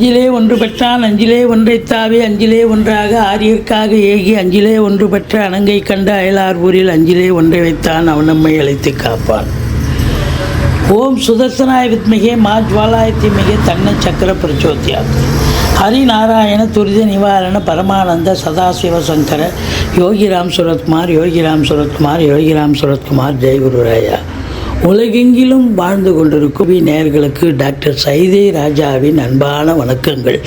அஞ்சிலே ஒன்று பெற்றான் அஞ்சிலே ஒன்றைத்தாவே அஞ்சிலே ஒன்றாக ஆரியர்க்காக ஏகி அஞ்சிலே ஒன்று பெற்ற அணங்கை கண்ட அயலார் ஊரில் அஞ்சிலே ஒன்றை வைத்தான் அவன் நம்மை அழைத்து காப்பான். ஓம் சுதர்சனாய வித்மிகே மா ஜுவாலாய தீமிகே தன்ன சக்கர பிரச்சோத்தியா ஹரிநாராயண துரித நிவாரண பரமானந்த சதாசிவ சங்கர யோகிராம் சுரத்குமார் யோகிராம் சுரத்குமார் யோகிராம் சுரத்குமார் ஜெயகுருராயா உலகெங்கிலும் வாழ்ந்து கொண்டிருக்கும் நேயர்களுக்கு டாக்டர் சைதே ராஜாவின் அன்பான வணக்கங்கள்.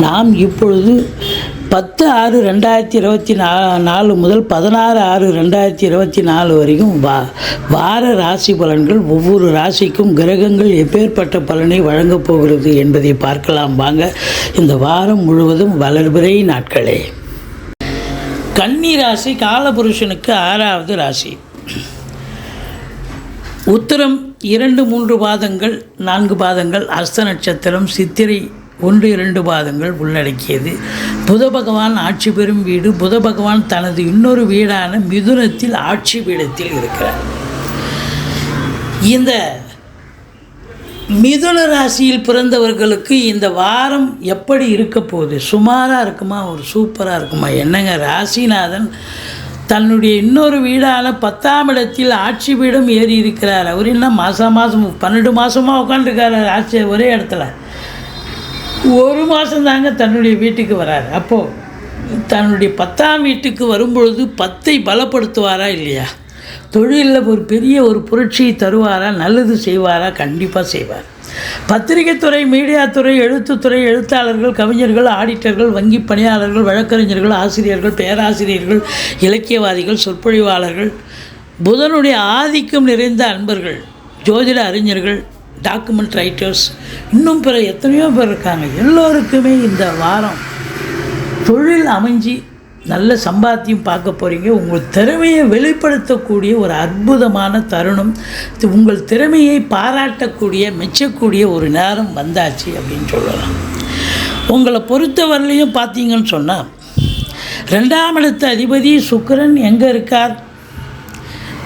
நாம் இப்பொழுது பத்து ஆறு ரெண்டாயிரத்தி இருபத்தி நா நாலு முதல் பதினாறு ஆறு ரெண்டாயிரத்தி இருபத்தி நாலு வரைக்கும் வா வார ராசி பலன்கள் ஒவ்வொரு ராசிக்கும் கிரகங்கள் எப்பேற்பட்ட பலனை வழங்கப் போகிறது என்பதை பார்க்கலாம். வாங்க இந்த வாரம் முழுவதும் வளர்பிறை நாட்களே. கன்னி ராசி காலபுருஷனுக்கு ஆறாவது ராசி. உத்தரம் இரண்டு மூன்று பாதங்கள் நான்கு பாதங்கள் அஸ்த நட்சத்திரம் சித்திரை ஒன்று இரண்டு பாதங்கள் உள்ளடக்கியது. புத பகவான் ஆட்சி பெறும் வீடு புத பகவான் தனது இன்னொரு வீடான மிதுனத்தில் ஆட்சி பீடத்தில் இருக்கிறார். இந்த மிதுன ராசியில் பிறந்தவர்களுக்கு இந்த வாரம் எப்படி இருக்க போகுது? சுமாராக இருக்குமா? ஒரு சூப்பராக இருக்குமா? என்னங்க ராசிநாதன் தன்னுடைய இன்னொரு வீடான பத்தாம் இடத்தில் ஆட்சி பீடம் ஏறி இருக்கிறார். அவர் என்ன மாதம் மாதம் பன்னெண்டு மாதமாக உட்காந்துருக்காரு ஆட்சி ஒரே இடத்துல. ஒரு மாதம் தாங்க தன்னுடைய வீட்டுக்கு வரார். அப்போது தன்னுடைய பத்தாம் வீட்டுக்கு வரும்பொழுது பத்தை பலப்படுத்துவாரா இல்லையா? தொழிலில் ஒரு பெரிய ஒரு புரட்சியை தருவாரா? நல்லது செய்வாரா? கண்டிப்பாக செய்வார். பத்திரிகைத்துறை மீடியாத்துறை எழுத்துத்துறை எழுத்தாளர்கள் கவிஞர்கள் ஆடிட்டர்கள் வங்கி பணியாளர்கள் வழக்கறிஞர்கள் ஆசிரியர்கள் பேராசிரியர்கள் இலக்கியவாதிகள் சொற்பொழிவாளர்கள் புதனுடைய ஆதிக்கம் நிறைந்த அன்பர்கள் ஜோதிட அறிஞர்கள் டாக்குமெண்ட் ரைட்டர்ஸ் இன்னும் பிற எத்தனையோ பேர் இருக்காங்க. எல்லோருக்குமே இந்த வாரம் தொழில் அமைஞ்சு நல்ல சம்பாத்தியம் பார்க்க போகிறீங்க உங்கள் திறமையை வெளிப்படுத்தக்கூடிய ஒரு அற்புதமான தருணம். உங்கள் திறமையை பாராட்டக்கூடிய மெச்சக்கூடிய ஒரு நேரம் வந்தாச்சு அப்படின்னு சொல்லலாம். உங்களை பொறுத்தவரையிலையும் பார்த்தீங்கன்னு சொன்னால் ரெண்டாம் இடத்து அதிபதி சுக்கரன் எங்கே இருக்கார்?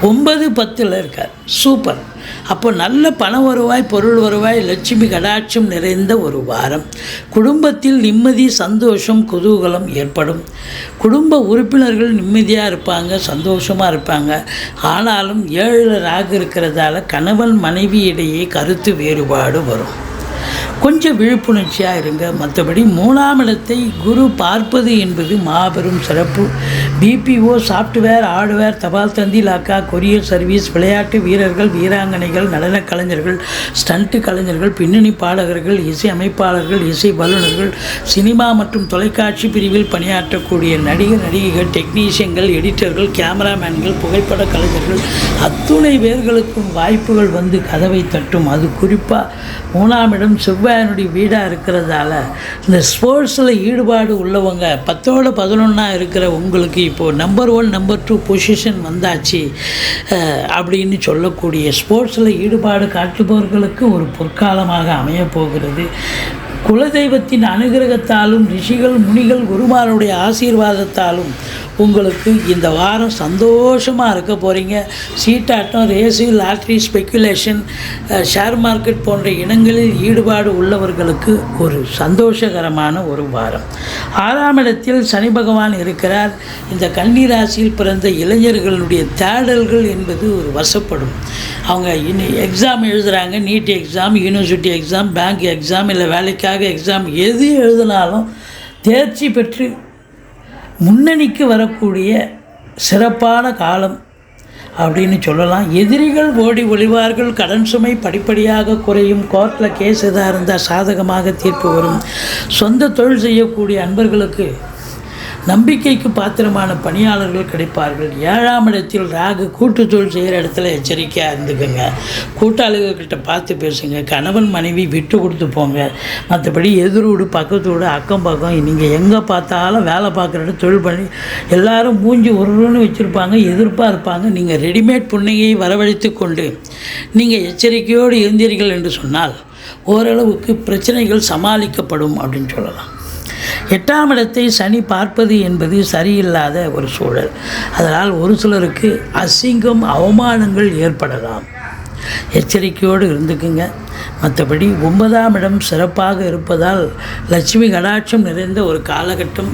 ஒன்பது பத்தில் இருக்கார். சூப்பர். அப்போ நல்ல பண வருவாய் பொருள் வருவாய் லட்சுமி கடாட்சம் நிறைந்த ஒரு வாரம். குடும்பத்தில் நிம்மதி சந்தோஷம் குதூகலம் ஏற்படும். குடும்ப உறுப்பினர்கள் நிம்மதியாக இருப்பாங்க சந்தோஷமாக இருப்பாங்க. ஆனாலும் ஏழில் ராகு இருக்கிறதால கணவன் மனைவி இடையே கருத்து வேறுபாடு வரும். கொஞ்சம் விழிப்புணர்ச்சியாக இருங்க. மற்றபடி மூணாம் இடத்தை குரு பார்ப்பது என்பது மாபெரும் சிறப்பு. பிபிஓ சாஃப்ட்வேர் ஹார்ட்வேர் தபால் தந்தி லாக்கா கொரியர் சர்வீஸ் விளையாட்டு வீரர்கள் வீராங்கனைகள் நடனக் கலைஞர்கள் ஸ்டண்ட்டு கலைஞர்கள் பின்னணி பாடகர்கள் இசை அமைப்பாளர்கள் இசை வல்லுநர்கள் சினிமா மற்றும் தொலைக்காட்சி பிரிவில் பணியாற்றக்கூடிய நடிகர் நடிகைகள் டெக்னீஷியன்கள் எடிட்டர்கள் கேமராமேன்கள் புகைப்பட கலைஞர்கள் அத்துணை பேர்களுக்கும் வாய்ப்புகள் வந்து கதவை தட்டும். அது குறிப்பாக மூணாம் இடம் செவ்வாயனுடைய வீடாக இருக்கிறதால இந்த ஸ்போர்ட்ஸில் ஈடுபாடு உள்ளவங்க பத்தோட பதினொன்றா இருக்கிற உங்களுக்கு இப்போது number one number two position வந்தாச்சு அப்படின்னு சொல்லக்கூடிய ஸ்போர்ட்ஸில் ஈடுபாடு காட்டுபவர்களுக்கு ஒரு பொற்காலமாக அமையப் போகிறது. குலதெய்வத்தின் அனுகிரகத்தாலும் ரிஷிகள் முனிகள் குருமாருடைய ஆசீர்வாதத்தாலும் உங்களுக்கு இந்த வாரம் சந்தோஷமாக இருக்க போகிறீங்க சீட்டாட்டம் race lottery speculation share market போன்ற இனங்களில் ஈடுபாடு உள்ளவர்களுக்கு ஒரு சந்தோஷகரமான ஒரு வாரம். ஆறாம் இடத்தில் சனி பகவான் இருக்கிறார். இந்த கன்னி ராசியில் பிறந்த இளைஞர்களுடைய தேடல்கள் என்பது ஒரு வசப்படும். அவங்க இனி எக்ஸாம் எழுதுகிறாங்க NEET exam university exam bank exam இல்லை வேலைக்காக எக்ஸாம் எது எழுதினாலும் தேர்ச்சி பெற்று முன்னணிக்கு வரக்கூடிய சிறப்பான காலம் அப்படின்னு சொல்லலாம். எதிரிகள் ஓடி ஒளிவார்கள் கடன் சுமை படிப்படியாக குறையும் கோர்ட்டில் கேஸ் எதாக இருந்தால் சாதகமாக தீர்ப்பு வரும். சொந்த தொழில் செய்யக்கூடிய அன்பர்களுக்கு நம்பிக்கைக்கு பாத்திரமான பணியாளர்கள் கிடைப்பார்கள். ஏழாம் இடத்தில் ராகு கூட்டு தொழில் செய்கிற இடத்துல எச்சரிக்கையாக இருந்துக்குங்க. கூட்டாளிகள்கிட்ட பார்த்து பேசுங்க. கணவன் மனைவி விட்டு கொடுத்து போங்க. மற்றபடி எதிரூடு பக்கத்து வீடு அக்கம் பக்கம் நீங்கள் எங்கே பார்த்தாலும் வேலை பார்க்குற இடம் தொழில் பண்ணி எல்லாரும் மூஞ்சி உருன்னு வச்சுருப்பாங்க எதிர்ப்பாக இருப்பாங்க. நீங்கள் ரெடிமேட் புன்னையை வரவழைத்து கொண்டு நீங்கள் எச்சரிக்கையோடு இருந்தீர்கள் என்று சொன்னால் ஓரளவுக்கு பிரச்சனைகள் சமாளிக்கப்படும் அப்படின்னு சொல்லலாம். எட்டாம் இடத்தை சனி பார்ப்பது என்பது சரியில்லாத ஒரு சூழல். அதனால் ஒரு சிலருக்கு அசிங்கம் அவமானங்கள் ஏற்படலாம். எச்சரிக்கையோடு இருந்துக்குங்க. மற்றபடி ஒன்பதாம் இடம் சிறப்பாக இருப்பதால் லட்சுமி கடாட்சம் நிறைந்த ஒரு காலகட்டம்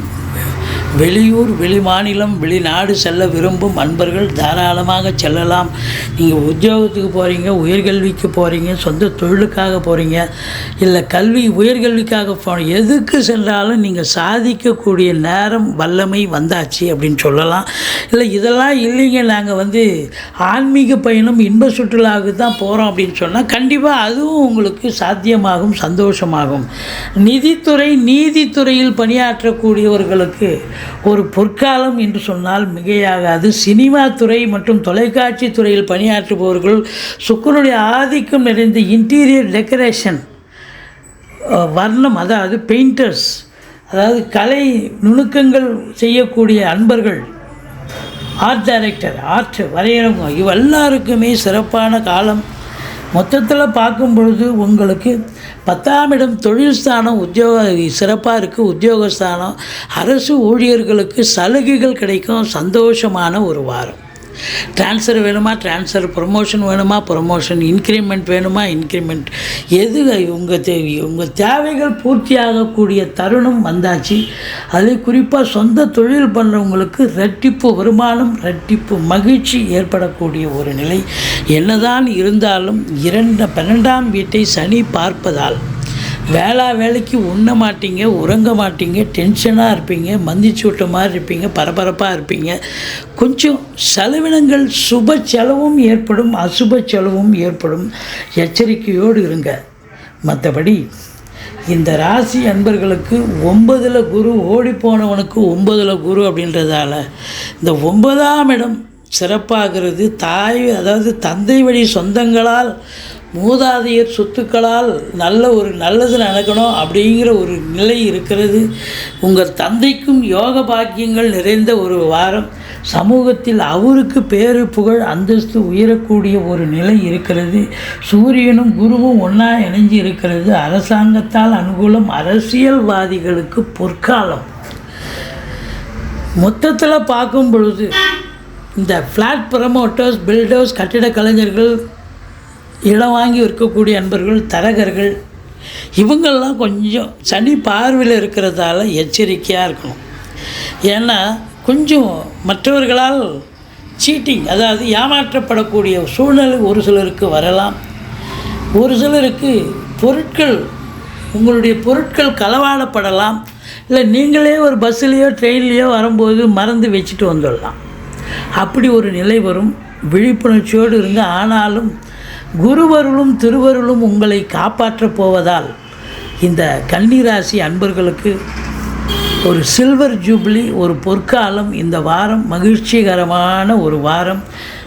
வெளியூர் வெளிமாநிலம் வெளிநாடு செல்ல விரும்பும் அன்பர்கள் தாராளமாக செல்லலாம். நீங்கள் உத்தியோகத்துக்கு போகிறீங்க உயர்கல்விக்கு போகிறீங்க சொந்த தொழிலுக்காக போகிறீங்க இல்லை கல்வி உயர்கல்விக்காக போகிறீங்க எதுக்கு சென்றாலும் நீங்கள் சாதிக்கக்கூடிய நேரம் வல்லமை வந்தாச்சு அப்படின்னு சொல்லலாம். இல்லை இதெல்லாம் இல்லைங்க நாங்கள் வந்து ஆன்மீக பயணம் இன்ப சுற்றுலாவுக்கு தான் போகிறோம் அப்படின்னு சொன்னால் கண்டிப்பாக அதுவும் உங்களுக்கு சாத்தியமாகும் சந்தோஷமாகும். நிதித்துறை நீதித்துறையில் பணியாற்றக்கூடியவர்களுக்கு ஒரு பொற்காலம் என்று சொன்னால் மிகையாகாது. சினிமா துறை மற்றும் தொலைக்காட்சி துறையில் பணியாற்றுபவர்கள் சுக்கரனுடைய ஆதிக்கம் நிறைந்த இன்டீரியர் டெக்கரேஷன் வர்ணம் அதாவது பெயிண்டர்ஸ் அதாவது கலை நுணுக்கங்கள் செய்யக்கூடிய அன்பர்கள் ஆர்ட் டைரக்டர் ஆர்ட் வரைகிறவங்க இவ எல்லாருக்குமே சிறப்பான காலம். மொத்தத்தில் பார்க்கும் பொழுது உங்களுக்கு பத்தாம் இடம் தொழில் ஸ்தானம் உத்தியோக சிறப்பாக இருக்குது உத்தியோகஸ்தானம் அரசு ஊழியர்களுக்கு சலுகைகள் கிடைக்கும். சந்தோஷமான ஒரு வாரம். ட்ரான்ஸ்ஃபர் வேணுமா? ட்ரான்ஸ்ஃபர் ப்ரொமோஷன் வேணுமா? ப்ரொமோஷன் இன்க்ரிமெண்ட் வேணுமா? இன்க்ரிமெண்ட் எது உங்கள் தேவை உங்கள் தேவைகள் பூர்த்தியாகக்கூடிய தருணம் வந்தாச்சு அது குறிப்பாக சொந்த தொழில் பண்ணுறவங்களுக்கு ரெட்டிப்பு வருமானம் ரெட்டிப்பு மகிழ்ச்சி ஏற்படக்கூடிய ஒரு நிலை. என்னதான் இருந்தாலும் இரண்டு பன்னெண்டாம் வீட்டை சனி பார்ப்பதால் வேளா வேலைக்கு உண்ண மாட்டீங்க உறங்க மாட்டீங்க டென்ஷனாக இருப்பீங்க மந்திச்சு விட்ட மாதிரி இருப்பீங்க பரபரப்பாக இருப்பீங்க. கொஞ்சம் செலவினங்கள் சுப செலவும் ஏற்படும் அசுப செலவும் ஏற்படும். எச்சரிக்கையோடு இருங்க. மற்றபடி இந்த ராசி அன்பர்களுக்கு ஒன்பதில் குரு ஓடி போனவனுக்கு ஒன்பதில் குரு அப்படின்றதால இந்த ஒன்பதாம் இடம் சிறப்பாகிறது. தாய் அதாவது தந்தை வழி சொந்தங்களால் மூதாதையர் சொத்துக்களால் நல்ல ஒரு நல்லது நடக்கணும் அப்படிங்கிற ஒரு நிலை இருக்கிறது. உங்கள் தந்தைக்கும் யோக பாக்கியங்கள் நிறைந்த ஒரு வாரம். சமூகத்தில் அவருக்கு பேரு புகழ் அந்தஸ்து உயரக்கூடிய ஒரு நிலை இருக்கிறது. சூரியனும் குருவும் ஒன்றா இணைஞ்சு இருக்கிறது. அரசாங்கத்தால் அனுகூலம் அரசியல்வாதிகளுக்கு பொற்காலம். மொத்தத்தில் பார்க்கும் பொழுது இந்த ஃப்ளாட் ப்ரமோட்டர்ஸ் பில்டர்ஸ் கட்டிட கலைஞர்கள் இடம் வாங்கி இருக்கக்கூடிய அன்பர்கள் தரகர்கள் இவங்கெல்லாம் கொஞ்சம் சனி பார்வையில் இருக்கிறதால எச்சரிக்கையாக இருக்கணும். ஏன்னா கொஞ்சம் மற்றவர்களால் சீட்டிங் அதாவது ஏமாற்றப்படக்கூடிய சூழ்நிலை ஒரு சிலருக்கு வரலாம். ஒரு சிலருக்கு பொருட்கள் உங்களுடைய பொருட்கள் களவாடப்படலாம். இல்லை நீங்களே ஒரு பஸ்ஸுலேயோ ட்ரெயின்லேயோ வரும்போது மறந்து வச்சுட்டு வந்துடலாம். அப்படி ஒரு நிலை வரும். விழிப்புணர்ச்சியோடு இருந்து ஆனாலும் குருவருளும் திருவருளும் உங்களை காப்பாற்றப் போவதால் இந்த கன்னிராசி அன்பர்களுக்கு ஒரு சில்வர் ஜூப்ளி ஒரு பொற்காலம் இந்த வாரம் மகிழ்ச்சிகரமான ஒரு வாரம்.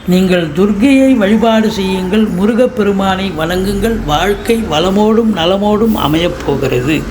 நீங்கள் துர்க்கையை வழிபாடு செய்யுங்கள் முருகப்பெருமானை வணங்குங்கள் வாழ்க்கை வளமோடும் நலமோடும் அமையப் போகிறது.